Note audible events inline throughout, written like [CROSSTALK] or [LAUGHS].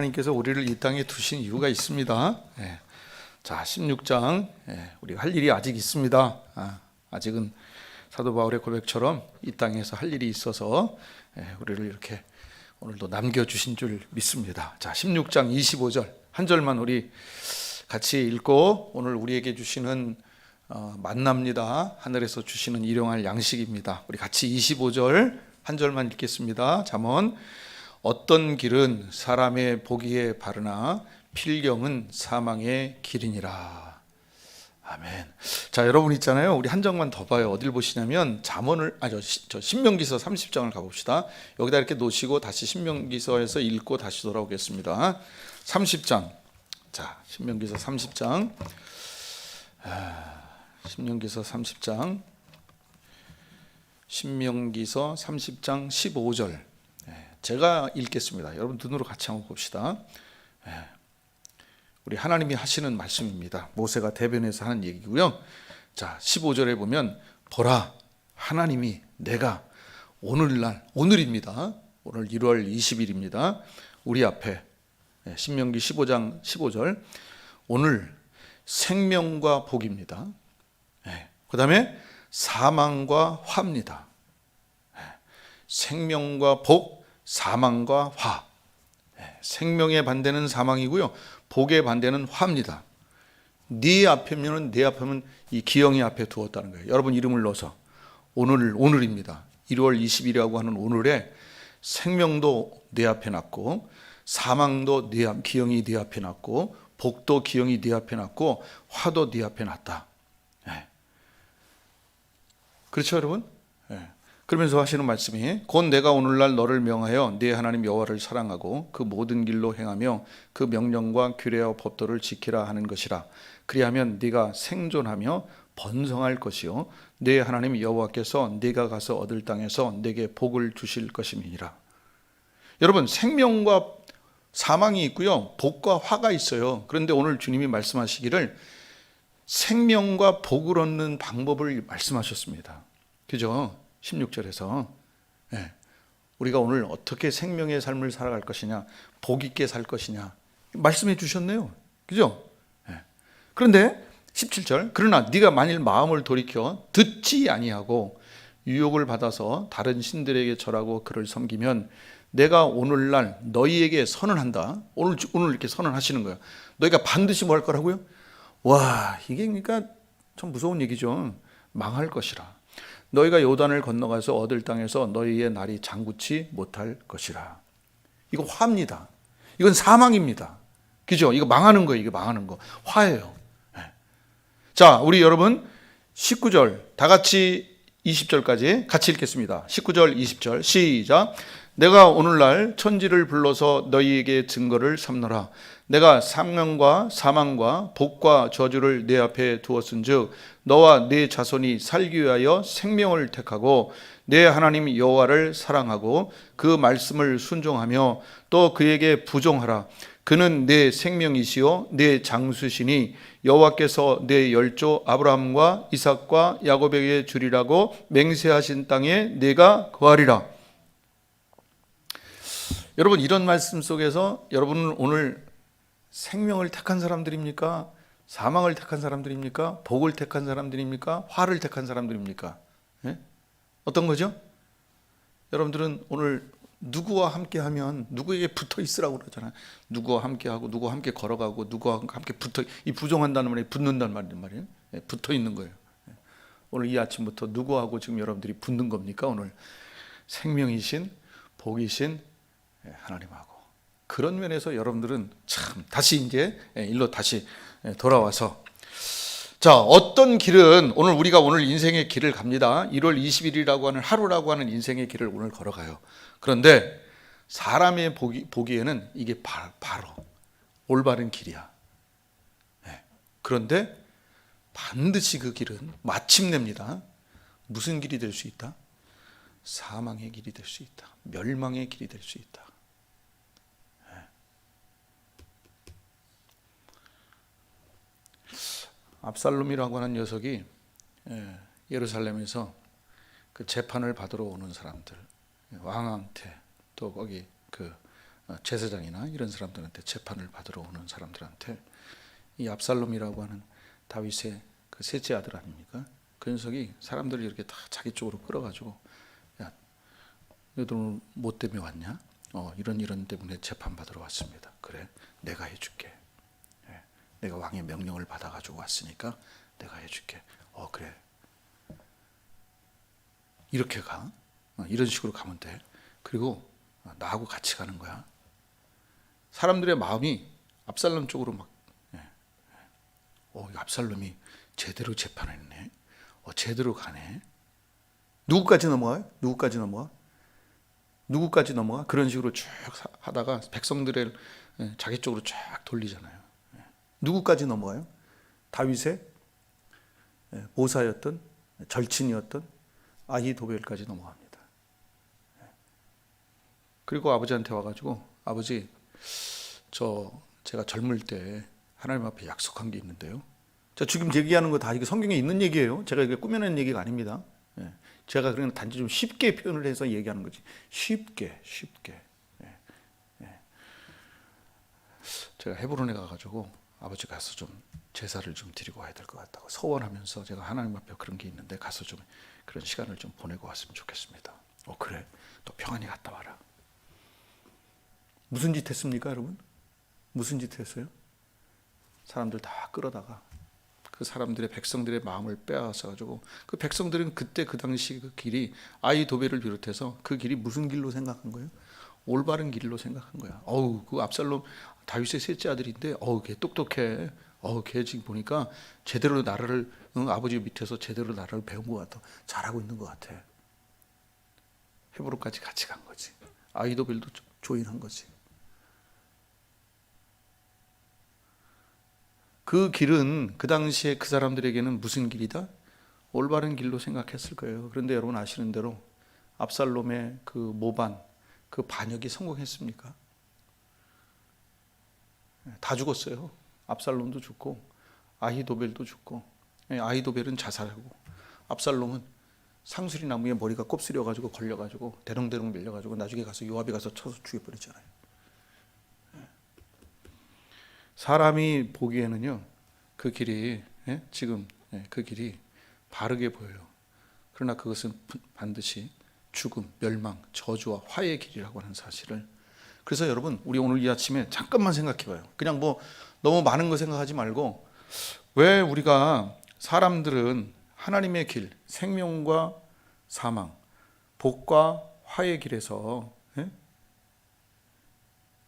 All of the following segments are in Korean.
하나님께서 우리를 이 땅에 두신 이유가 있습니다. 예. 자, 16장 예, 우리가 할 일이 아직 있습니다. 아, 아직은 사도 바울의 고백처럼 이 땅에서 할 일이 있어서 예, 우리를 이렇게 오늘도 남겨주신 줄 믿습니다. 자, 16장 25절 한 절만 우리 같이 읽고 오늘 우리에게 주시는 어, 만납니다. 하늘에서 주시는 일용할 양식입니다. 우리 같이 25절 한 절만 읽겠습니다. 잠언 어떤 길은 사람의 보기에 바르나 필경은 사망의 길이니라. 아멘. 자, 여러분 있잖아요. 우리 한 장만 더 봐요. 어딜 보시냐면 잠언을 아저 저 신명기서 30장을 가 봅시다. 여기다 이렇게 놓으시고 다시 신명기서에서 읽고 다시 돌아오겠습니다. 30장. 자, 신명기서 30장. 아, 신명기서 30장. 신명기서 30장 15절. 제가 읽겠습니다. 여러분 눈으로 같이 한번 봅시다. 예. 우리 하나님이 하시는 말씀입니다. 모세가 대변해서 하는 얘기고요. 자, 15절에 보면 보라 하나님이 내가 오늘날 오늘입니다. 오늘 1월 20일입니다. 우리 앞에 예, 신명기 15장 15절 오늘 생명과 복입니다. 예. 그다음에 사망과 화입니다. 생명과 복 사망과 화. 예, 생명의 반대는 사망이고요. 복의 반대는 화입니다. 네 앞에면은 내 앞에면 이 기영이 앞에 두었다는 거예요. 여러분 이름을 넣어서 오늘 오늘입니다. 1월 20일이라고 하는 오늘에 생명도 내 앞에 놨고 사망도 네 앞, 기영이 네 앞에 놨고 복도 기영이 네 앞에 놨고 화도 네 앞에 놨다. 예. 그렇죠, 여러분? 예. 그러면서 하시는 말씀이 곧 내가 오늘날 너를 명하여 네 하나님 여호와를 사랑하고 그 모든 길로 행하며 그 명령과 규례와 법도를 지키라 하는 것이라. 그리하면 네가 생존하며 번성할 것이요 네 하나님 여호와께서 네가 가서 얻을 땅에서 네게 복을 주실 것임이니라. 여러분 생명과 사망이 있고요 복과 화가 있어요. 그런데 오늘 주님이 말씀하시기를 생명과 복을 얻는 방법을 말씀하셨습니다. 그죠? 16절에서 예, 우리가 오늘 어떻게 생명의 삶을 살아갈 것이냐, 복 있게 살 것이냐 말씀해 주셨네요. 그죠? 예. 그런데 17절 그러나 네가 만일 마음을 돌이켜 듣지 아니하고 유혹을 받아서 다른 신들에게 절하고 그를 섬기면 내가 오늘날 너희에게 선언한다. 오늘 오늘 이렇게 선언하시는 거예요. 너희가 반드시 뭐 할 거라고요? 와, 이게 그러니까 좀 무서운 얘기죠. 망할 것이라. 너희가 요단을 건너가서 얻을 땅에서 너희의 날이 장구치 못할 것이라. 이거 화입니다. 이건 사망입니다. 그죠? 이거 망하는 거예요. 이거 망하는 거. 화예요. 네. 자, 우리 여러분 19절 다 같이 20절까지 같이 읽겠습니다. 19절 20절 시작. 내가 오늘날 천지를 불러서 너희에게 증거를 삼노라. 내가 상명과 사망과 복과 저주를 내 앞에 두었은즉 너와 네 자손이 살기 위하여 생명을 택하고 내 하나님 여호와를 사랑하고 그 말씀을 순종하며 또 그에게 부종하라. 그는 내 생명이시요 내 장수시니 여호와께서 내 열조 아브라함과 이삭과 야곱에게 주리라고 맹세하신 땅에 내가 거하리라. 여러분 이런 말씀 속에서 여러분은 오늘 생명을 택한 사람들입니까? 사망을 택한 사람들입니까? 복을 택한 사람들입니까? 화를 택한 사람들입니까? 예? 어떤 거죠? 여러분들은 오늘 누구와 함께 하면 누구에게 붙어 있으라고 그러잖아요. 누구와 함께 하고 누구와 함께 걸어가고 누구와 함께 붙어 이 부정한다는 말이 붙는다는 말이에요. 예, 붙어 있는 거예요. 예. 오늘 이 아침부터 누구하고 지금 여러분들이 붙는 겁니까? 오늘 생명이신 복이신 예, 하나님하고 그런 면에서 여러분들은 참 다시 이제 예, 일로 다시 예, 돌아와서 자 어떤 길은 오늘 우리가 오늘 인생의 길을 갑니다. 1월 20일이라고 하는 하루라고 하는 인생의 길을 오늘 걸어가요. 그런데 사람의 보기, 보기에는 이게 바, 바로 올바른 길이야. 네. 그런데 반드시 그 길은 마침내입니다. 무슨 길이 될 수 있다? 사망의 길이 될 수 있다. 멸망의 길이 될 수 있다. 압살롬이라고 하는 녀석이 예, 예루살렘에서 그 재판을 받으러 오는 사람들 왕한테 또 거기 그 어, 제사장이나 이런 사람들한테 재판을 받으러 오는 사람들한테 이 압살롬이라고 하는 다윗의 그 셋째 아들 아닙니까? 그 녀석이 사람들을 이렇게 다 자기 쪽으로 끌어가지고 야, 너들 오늘 뭐 때문에 왔냐? 어, 이런 이런 때문에 재판 받으러 왔습니다. 그래, 내가 해줄게. 예, 내가 왕의 명령을 받아 가지고 왔으니까 내가 해줄게. 어, 그래. 이렇게 가. 어, 이런 식으로 가면 돼. 그리고 어, 나하고 같이 가는 거야. 사람들의 마음이 압살롬 쪽으로 막, 예, 예. 어, 이 압살롬이 제대로 재판했네. 어, 제대로 가네. 누구까지 넘어가요? 누구까지 넘어가? 누구까지 넘어가? 그런 식으로 쭉 사- 하다가 백성들의 예, 자기 쪽으로 쫙 돌리잖아요. 예. 누구까지 넘어가요? 다윗의 예, 보사였던 절친이었던 아히도벨까지 넘어갑니다. 예. 그리고 아버지한테 와가지고 아버지 저 제가 젊을 때 하나님 앞에 약속한 게 있는데요. 자 지금 얘기하는 거 다 이게 성경에 있는 얘기예요. 제가 이게 꾸며낸 얘기가 아닙니다. 예. 제가 그냥 단지 좀 쉽게 표현을 해서 얘기하는 거지. 쉽게, 쉽게. 제가 헤브론에 가가지고 아버지 가서 좀 제사를 좀 드리고 와야 될 것 같다고 서원하면서 제가 하나님 앞에 그런 게 있는데 가서 좀 그런 시간을 좀 보내고 왔으면 좋겠습니다. 어 그래, 또 평안히 갔다 와라. 무슨 짓 했습니까, 여러분? 무슨 짓 했어요? 사람들 다 끌어다가 그 사람들의 백성들의 마음을 빼앗아 가지고 그 백성들은 그때 그 당시 그 길이 아이도베를 비롯해서 그 길이 무슨 길로 생각한 거예요? 올바른 길로 생각한 거야. 어우 그 압살롬 다윗의 셋째 아들인데 어우 걔 똑똑해. 어우 걔 지금 보니까 제대로 나라를 응, 아버지 밑에서 제대로 나라를 배운 것 같아. 잘하고 있는 것 같아. 헤브론까지 같이 간 거지. 아이도벨도 조- 조인한 거지. 그 길은 그 당시에 그 사람들에게는 무슨 길이다? 올바른 길로 생각했을 거예요. 그런데 여러분 아시는 대로 압살롬의 그 모반, 그 반역이 성공했습니까? 다 죽었어요. 압살롬도 죽고 아히도벨도 죽고 예, 아히도벨은 자살하고 압살롬은 상수리 나무에 머리가 곱슬려 가지고 걸려 가지고 대롱대롱 밀려 가지고 나중에 가서 요압이 가서 쳐서 죽여 버렸잖아요. 사람이 보기에는요 그 길이 예? 지금 예, 그 길이 바르게 보여요. 그러나 그것은 반드시 죽음, 멸망, 저주와 화의 길이라고 하는 사실을 그래서 여러분 우리 오늘 이 아침에 잠깐만 생각해봐요. 그냥 뭐 너무 많은 거 생각하지 말고 왜 우리가 사람들은 하나님의 길, 생명과 사망, 복과 화의 길에서 예?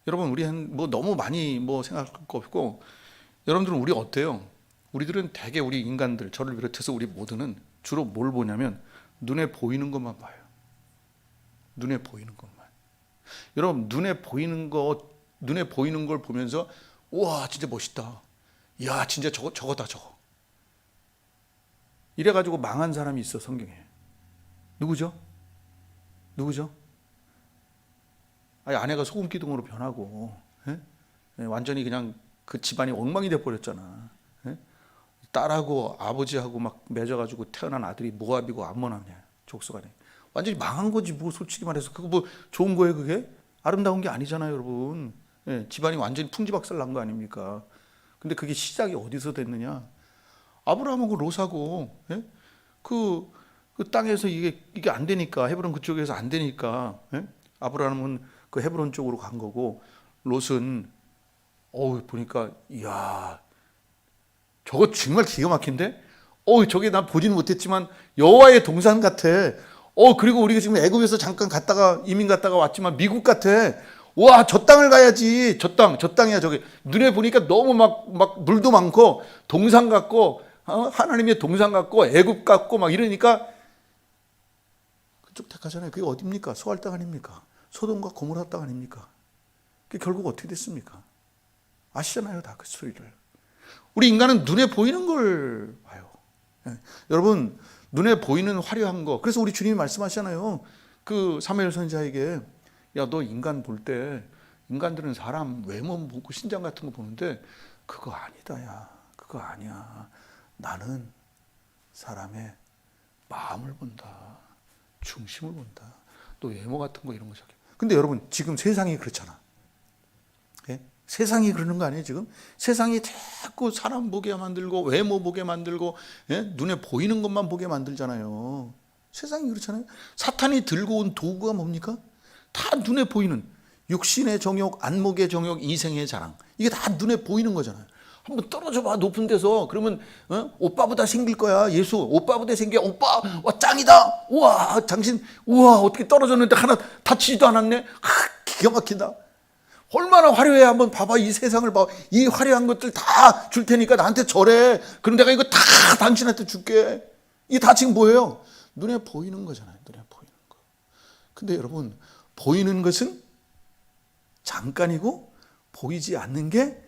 여러분 우리 한뭐 너무 많이 뭐 생각할 거 없고 여러분들은 우리 어때요? 우리들은 대개 우리 인간들 저를 비롯해서 우리 모두는 주로 뭘 보냐면 눈에 보이는 것만 봐요. 눈에 보이는 것만. 여러분 눈에 보이는 거 눈에 보이는 걸 보면서 우와 진짜 멋있다. 야 진짜 저거 저거다 저거. 이래 가지고 망한 사람이 있어 성경에. 누구죠? 누구죠? 아니 아내가 소금 기둥으로 변하고 예? 예, 완전히 그냥 그 집안이 엉망이 돼 버렸잖아. 예? 딸하고 아버지하고 막 맺어가지고 태어난 아들이 모압이고 암몬하냐 족속아네. 완전히 망한 거지 뭐 솔직히 말해서 그거 뭐 좋은 거예요 그게 아름다운 게 아니잖아요 여러분. 예, 집안이 완전히 풍지박살 난 거 아닙니까? 근데 그게 시작이 어디서 됐느냐? 아브라함하고 롯하고 예? 그, 그 땅에서 이게 이게 안 되니까 헤브론 그쪽에서 안 되니까 예? 아브라함은 그 헤브론 쪽으로 간 거고 롯은 어우 보니까 이야 저거 정말 기가 막힌데 어 저게 난 보지는 못했지만 여호와의 동산 같아 어 그리고 우리가 지금 애굽에서 잠깐 갔다가 이민 갔다가 왔지만 미국 같아. 와 저 땅을 가야지. 저 땅 저 땅이야 저게. 눈에 보니까 너무 막 막 물도 많고 동산 같고 어? 하나님의 동산 같고 애굽 같고 막 이러니까 그쪽 택하잖아요. 그게 어딥니까? 소할 땅 아닙니까? 소돔과 고모라 땅 아닙니까? 그게 결국 어떻게 됐습니까? 아시잖아요 다그 스토리를. 우리 인간은 눈에 보이는 걸 봐요. 예. 여러분 눈에 보이는 화려한 거. 그래서 우리 주님이 말씀하시잖아요. 그 사무엘 선지자에게 야 너 인간 볼 때 인간들은 사람 외모 보고 신장 같은 거 보는데 그거 아니다 야. 그거 아니야. 나는 사람의 마음을 본다. 중심을 본다. 또 외모 같은 거 이런 거 저기. 근데 여러분 지금 세상이 그렇잖아. 예? 세상이 그러는 거 아니에요 지금? 세상이 자꾸 사람 보게 만들고 외모 보게 만들고 예? 눈에 보이는 것만 보게 만들잖아요. 세상이 그렇잖아요. 사탄이 들고 온 도구가 뭡니까? 다 눈에 보이는 육신의 정욕, 안목의 정욕, 이생의 자랑 이게 다 눈에 보이는 거잖아요. 한번 떨어져 봐 높은 데서 그러면 어? 오빠보다 생길 거야 예수 오빠보다 생겨 오빠 와 짱이다 우와 당신 우와 어떻게 떨어졌는데 하나 다치지도 않았네 하, 기가 막힌다 얼마나 화려해. 한번 봐봐. 이 세상을 봐이 화려한 것들 다 줄 테니까 나한테 절해. 그럼 내가 이거 다 당신한테 줄게. 이게 다 지금 뭐예요? 눈에 보이는 거잖아요. 눈에 보이는 거. 근데 여러분 보이는 것은 잠깐이고 보이지 않는 게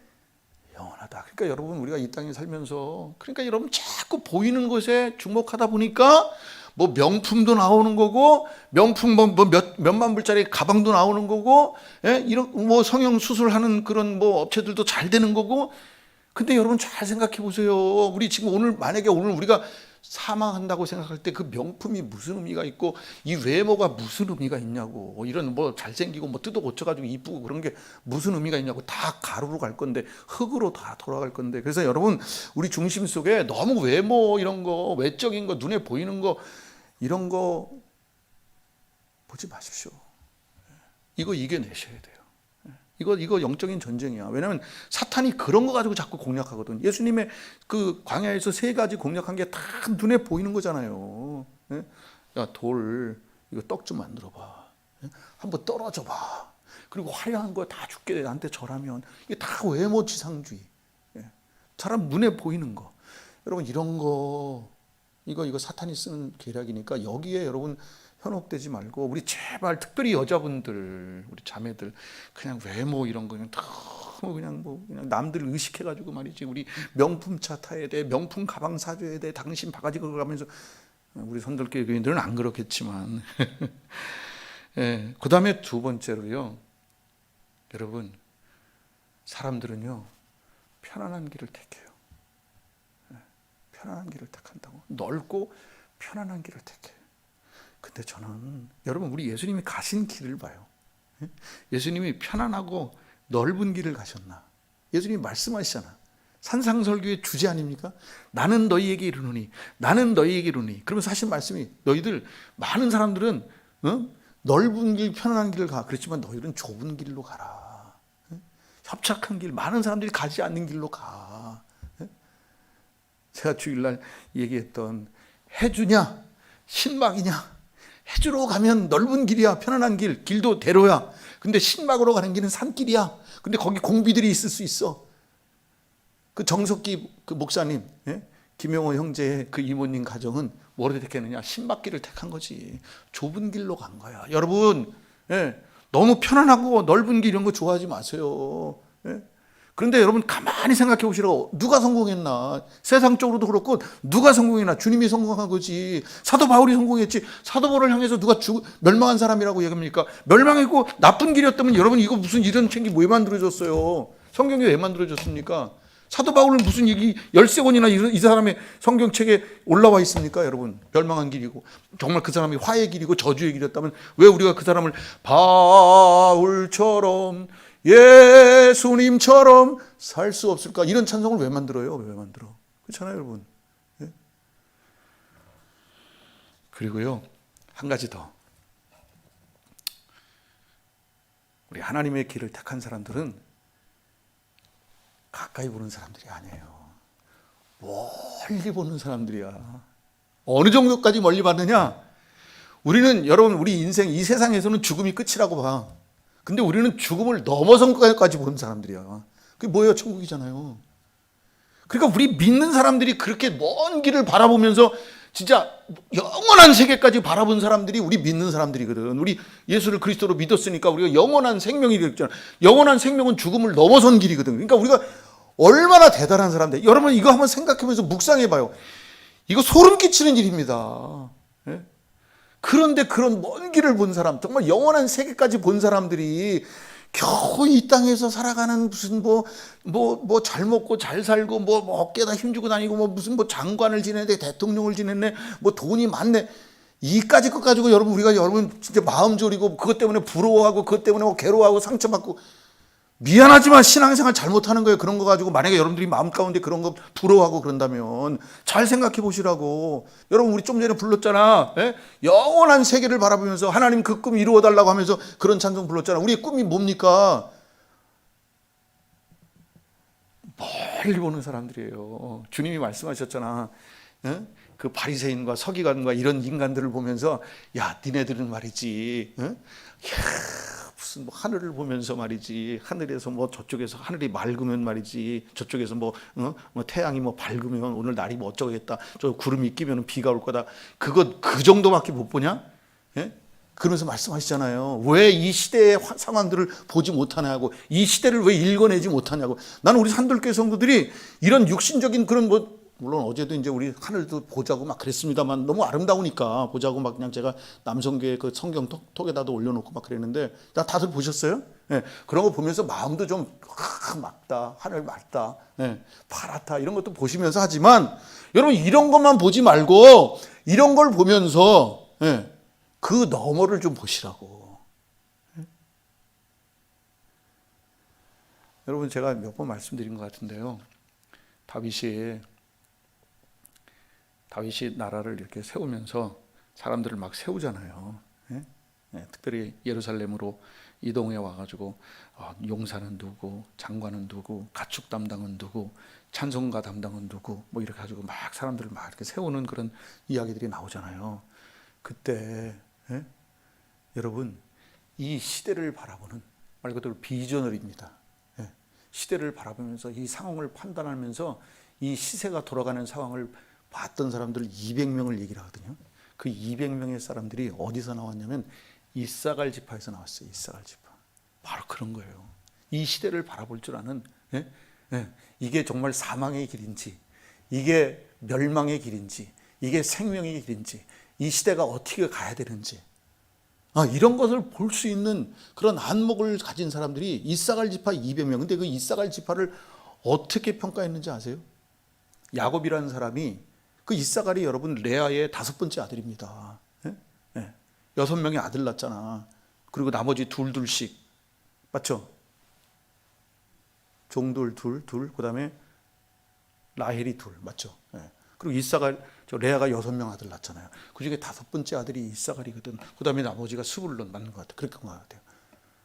영원하다. 그러니까 여러분 우리가 이 땅에 살면서 그러니까 여러분 자꾸 보이는 것에 주목하다 보니까 뭐 명품도 나오는 거고 명품 뭐몇 몇만 불짜리 가방도 나오는 거고 예? 이런 뭐 성형 수술하는 그런 뭐 업체들도 잘 되는 거고 근데 여러분 잘 생각해 보세요. 우리 지금 오늘 만약에 오늘 우리가 사망한다고 생각할 때 그 명품이 무슨 의미가 있고 이 외모가 무슨 의미가 있냐고 이런 뭐 잘생기고 뭐 뜯어 고쳐가지고 이쁘고 그런 게 무슨 의미가 있냐고 다 가루로 갈 건데 흙으로 다 돌아갈 건데 그래서 여러분 우리 중심 속에 너무 외모 이런 거 외적인 거 눈에 보이는 거 이런 거 보지 마십시오. 이거 이겨내셔야 돼요. 이거 이거 영적인 전쟁이야. 왜냐하면 사탄이 그런 거 가지고 자꾸 공략하거든. 예수님의 그 광야에서 세 가지 공략한 게 다 눈에 보이는 거잖아요. 예? 야돌 이거 떡 좀 만들어 봐. 예? 한번 떨어져 봐. 그리고 화려한 거다 줄게 나한테 절하면 이게 다 외모 지상주의. 예? 사람 눈에 보이는 거. 여러분 이런 거 이거 이거 사탄이 쓰는 계략이니까 여기에 여러분 현혹되지 말고 우리 제발 특별히 여자분들 우리 자매들 그냥 외모 이런 거 그냥 너무 그냥 뭐 그냥 남들 의식해 가지고 말이지. 우리 명품 차 타야 돼 명품 가방 사줘야 돼 당신 바가지 걸고 가면서. 우리 선들교 교인들은 안 그렇겠지만. [LAUGHS] 예, 그 다음에 두 번째로요. 여러분 사람들은요 편안한 길을 택해요. 예, 편안한 길을 택한다고 넓고 편안한 길을 택해요 근데 저는 여러분 우리 예수님이 가신 길을 봐요. 예? 예수님이 편안하고 넓은 길을 가셨나? 예수님이 말씀하시잖아. 산상설교의 주제 아닙니까? 나는 너희에게 이르노니, 나는 너희에게 이르노니. 그러면서 하신 말씀이 너희들 많은 사람들은 어? 넓은 길, 편안한 길을 가. 그렇지만 너희들은 좁은 길로 가라. 예? 협착한 길, 많은 사람들이 가지 않는 길로 가. 예? 제가 주일날 얘기했던 해주냐, 신막이냐. 해주로 가면 넓은 길이야, 편안한 길, 길도 대로야. 근데 신막으로 가는 길은 산길이야. 근데 거기 공비들이 있을 수 있어. 그 정석기 그 목사님, 예? 김영호 형제의 그 이모님 가정은 뭐를 택했느냐? 신막길을 택한 거지. 좁은 길로 간 거야. 여러분, 예? 너무 편안하고 넓은 길 이런 거 좋아하지 마세요. 예? 그런데 여러분 가만히 생각해 보시라고 누가 성공했나? 세상적으로도 그렇고 누가 성공했나? 주님이 성공한 거지. 사도 바울이 성공했지. 사도 바울을 향해서 누가 죽 멸망한 사람이라고 얘기합니까? 멸망했고 나쁜 길이었다면 여러분 이거 무슨 이런 책이 왜 만들어졌어요? 성경이 왜 만들어졌습니까? 사도 바울은 무슨 얘기 열세 권이나 이 사람의 성경책에 올라와 있습니까 여러분? 멸망한 길이고. 정말 그 사람이 화의 길이고 저주의 길이었다면 왜 우리가 그 사람을 바울처럼 예수님처럼 살 수 없을까? 이런 찬송을 왜 만들어요? 왜 만들어? 그렇잖아요, 여러분. 예? 그리고요, 한 가지 더. 우리 하나님의 길을 택한 사람들은 가까이 보는 사람들이 아니에요. 멀리 보는 사람들이야. 어느 정도까지 멀리 봤느냐? 우리는 여러분 우리 인생 이 세상에서는 죽음이 끝이라고 봐. 근데 우리는 죽음을 넘어선까지 본 사람들이야. 그게 뭐예요? 천국이잖아요. 그러니까 우리 믿는 사람들이 그렇게 먼 길을 바라보면서 진짜 영원한 세계까지 바라본 사람들이 우리 믿는 사람들이거든. 우리 예수를 그리스도로 믿었으니까 우리가 영원한 생명이 되잖아. 영원한 생명은 죽음을 넘어선 길이거든. 그러니까 우리가 얼마나 대단한 사람들. 여러분 이거 한번 생각해보면서 묵상해 봐요. 이거 소름 끼치는 일입니다. 예? 그런데 그런 먼 길을 본 사람, 정말 영원한 세계까지 본 사람들이 겨우 이 땅에서 살아가는 무슨 뭐, 뭐, 뭐 잘 먹고 잘 살고 뭐, 뭐 어깨에다 힘주고 다니고 뭐 무슨 뭐 장관을 지내네, 대통령을 지냈네, 뭐 돈이 많네. 이까지 것 가지고 여러분 우리가 여러분 진짜 마음 졸이고 그것 때문에 부러워하고 그것 때문에 뭐 괴로워하고 상처받고 미안하지만 신앙생활 잘못하는 거예요. 그런 거 가지고 만약에 여러분들이 마음 가운데 그런 거 부러워하고 그런다면 잘 생각해 보시라고. 여러분 우리 좀 전에 불렀잖아. 예? 영원한 세계를 바라보면서 하나님 그 꿈 이루어 달라고 하면서 그런 찬송 불렀잖아. 우리의 꿈이 뭡니까? 멀리 보는 사람들이에요. 주님이 말씀하셨잖아. 예? 그 바리새인과 서기관과 이런 인간들을 보면서 야, 니네들은 말이지. 예? 야, 무슨 뭐 하늘을 보면서 말이지 하늘에서 뭐 저쪽에서 하늘이 맑으면 말이지 저쪽에서 뭐, 어? 뭐 태양이 뭐 밝으면 오늘 날이 뭐 어쩌겠다 저 구름이 끼면 비가 올 거다 그거 그 정도밖에 못 보냐? 예? 그러면서 말씀하시잖아요. 왜 이 시대의 화- 상황들을 보지 못하냐고, 이 시대를 왜 읽어내지 못하냐고. 나는 우리 산돌교회 성도들이 이런 육신적인 그런 뭐 물론 어제도 이제 우리 하늘도 보자고 막 그랬습니다만 너무 아름다우니까 보자고 막 그냥 제가 남성교회 그 성경 톡, 톡에다도 올려놓고 막 그랬는데 다 다들 보셨어요? 예, 그런 거 보면서 마음도 좀 아, 맑다 하늘 맑다 예, 파랗다 이런 것도 보시면서 하지만 여러분 이런 것만 보지 말고 이런 걸 보면서 예, 그 너머를 좀 보시라고. 예? 여러분 제가 몇 번 말씀드린 것 같은데요. 다윗이 다윗이 나라를 이렇게 세우면서 사람들을 막 세우잖아요. 예? 예, 특별히 예루살렘으로 이동해 와가지고 어, 용사는 누구, 장관은 누구, 가축 담당은 누구, 찬송가 담당은 누구, 뭐 이렇게 가지고 막 사람들을 막 이렇게 세우는 그런 이야기들이 나오잖아요. 그때 예? 여러분 이 시대를 바라보는 말 그대로 비전을입니다. 예. 시대를 바라보면서 이 상황을 판단하면서 이 시세가 돌아가는 상황을 봤던 사람들 200명을 얘기를 하거든요. 그 200명의 사람들이 어디서 나왔냐면 이사갈 지파에서 나왔어요. 이사갈 지파. 바로 그런 거예요. 이 시대를 바라볼 줄 아는 예? 예. 이게 정말 사망의 길인지 이게 멸망의 길인지 이게 생명의 길인지 이 시대가 어떻게 가야 되는지 아, 이런 것을 볼 수 있는 그런 안목을 가진 사람들이 이사갈 지파 200명. 근데 그 이사갈 지파를 어떻게 평가했는지 아세요? 야곱이라는 사람이 그 이사갈이 여러분 레아의 다섯 번째 아들입니다. 예? 예. 여섯 명의 아들 낳잖아. 그리고 나머지 둘 둘씩 맞죠? 종돌 둘, 둘, 그 다음에 라헬이 둘, 맞죠? 예. 그리고 이사갈 저 레아가 여섯 명 아들 낳잖아요. 그 중에 다섯 번째 아들이 이사갈이거든. 그 다음에 나머지가 스불론 맞는 것 같아. 그렇게 것 같아요.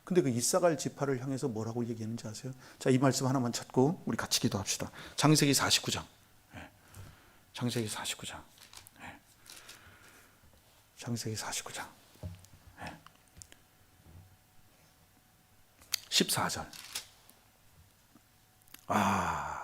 근데 그 이사갈 지파를 향해서 뭐라고 얘기했는지 아세요? 자, 이 말씀 하나만 찾고 우리 같이 기도합시다. 장세기 49장. 예. 장세기 49장. 예. 장세기 49장. 예. 14절. 아.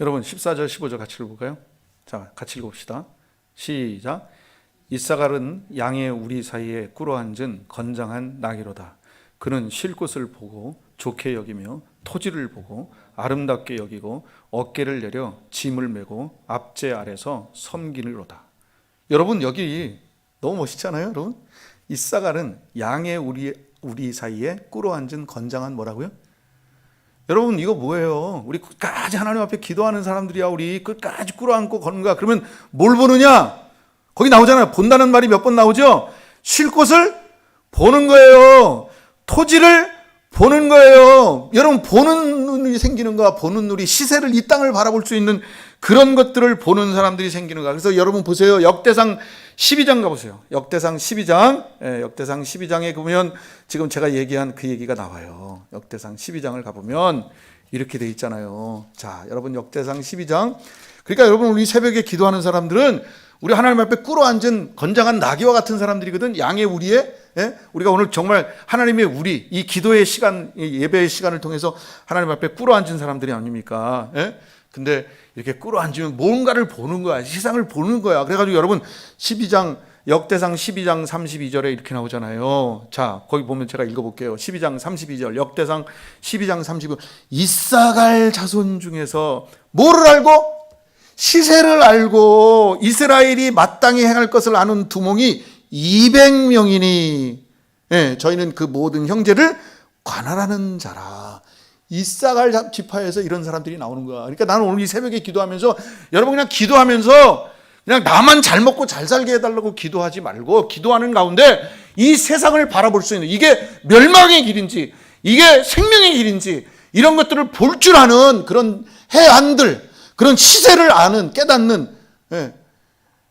여러분 14절 15절 같이 읽어볼까요? 자 같이 읽어봅시다 시작 이사갈은 양의 우리 사이에 꿇어 앉은 건장한 나귀로다 그는 쉴 곳을 보고 좋게 여기며 토지를 보고 아름답게 여기고 어깨를 내려 짐을 메고 앞제 아래서 섬기는로다 여러분 여기 너무 멋있잖아요 여러분 이사갈은 양의 우리 우리 사이에 꿇어앉은 건장한 뭐라고요? 여러분 이거 뭐예요? 우리 끝까지 하나님 앞에 기도하는 사람들이야. 우리 끝까지 꿇어앉고 걷는 거야. 그러면 뭘 보느냐? 거기 나오잖아요. 본다는 말이 몇 번 나오죠? 쉴 곳을 보는 거예요. 토지를 보는 거예요. 여러분 보는 눈이 생기는 거야. 보는 눈이 시세를 이 땅을 바라볼 수 있는 그런 것들을 보는 사람들이 생기는 거야. 그래서 여러분 보세요. 역대상 12장 가보세요. 역대상 12장, 예, 역대상 12장에 보면 지금 제가 얘기한 그 얘기가 나와요. 역대상 12장을 가보면 이렇게 돼 있잖아요. 자, 여러분 역대상 12장. 그러니까 여러분 우리 새벽에 기도하는 사람들은 우리 하나님 앞에 꿇어 앉은 건장한 나귀와 같은 사람들이거든. 양의 우리에 예? 우리가 오늘 정말 하나님의 우리 이 기도의 시간, 이 예배의 시간을 통해서 하나님 앞에 꿇어 앉은 사람들이 아닙니까? 예? 근데 이렇게 꿇어 앉으면 뭔가를 보는 거야. 세상을 보는 거야. 그래가지고 여러분 12장 역대상 12장 32절에 이렇게 나오잖아요. 자, 거기 보면 제가 읽어볼게요. 12장 32절, 역대상 12장 32절. 이사갈 자손 중에서 뭐를 알고? 시세를 알고 이스라엘이 마땅히 행할 것을 아는 두몽이 200명이니, 예, 저희는 그 모든 형제를 관할하는 자라. 이사갈 지파에서 이런 사람들이 나오는 거야. 그러니까 나는 오늘 이 새벽에 기도하면서 여러분 그냥 기도하면서 그냥 나만 잘 먹고 잘 살게 해달라고 기도하지 말고 기도하는 가운데 이 세상을 바라볼 수 있는 이게 멸망의 길인지 이게 생명의 길인지 이런 것들을 볼 줄 아는 그런 해안들 그런 시세를 아는 깨닫는 예,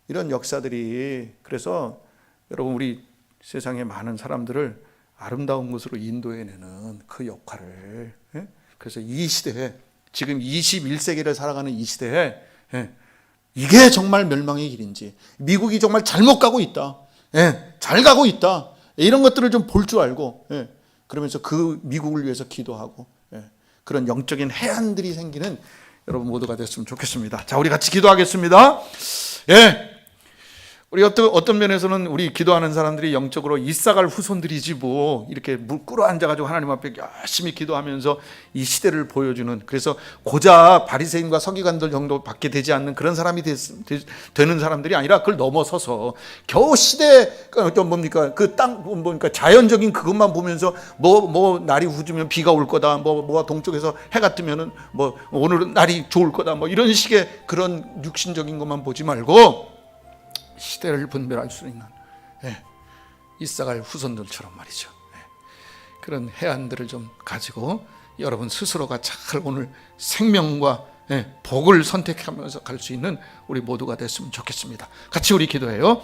이런 역사들이 그래서 여러분 우리 세상의 많은 사람들을 아름다운 곳으로 인도해내는 그 역할을 예? 그래서 이 시대에 지금 21세기를 살아가는 이 시대에 예, 이게 정말 멸망의 길인지 미국이 정말 잘못 가고 있다 예, 잘 가고 있다 이런 것들을 좀 볼 줄 알고 예, 그러면서 그 미국을 위해서 기도하고 예, 그런 영적인 해안들이 생기는 여러분 모두가 됐으면 좋겠습니다 자 우리 같이 기도하겠습니다 예. 우리 어떤 어떤 면에서는 우리 기도하는 사람들이 영적으로 이사갈 후손들이지 뭐. 이렇게 물 끌어 앉아가지고 하나님 앞에 열심히 기도하면서 이 시대를 보여주는 그래서 고작 바리새인과 서기관들 정도 밖에 되지 않는 그런 사람이 됐, 는 사람들이 아니라 그걸 넘어서서 겨우 시대 좀 뭡니까? 그 땅 뭡니까? 자연적인 그것만 보면서 뭐뭐 날이 후지면 비가 올 거다 뭐 뭐가 동쪽에서 해가 뜨면은 뭐 오늘은 날이 좋을 거다 뭐 이런 식의 그런 육신적인 것만 보지 말고 시대를 분별할 수 있는 예, 이사갈 후손들처럼 말이죠. 예, 그런 해안들을 좀 가지고 여러분 스스로가 잘 오늘 생명과 예, 복을 선택하면서 갈 수 있는 우리 모두가 됐으면 좋겠습니다. 같이 우리 기도해요.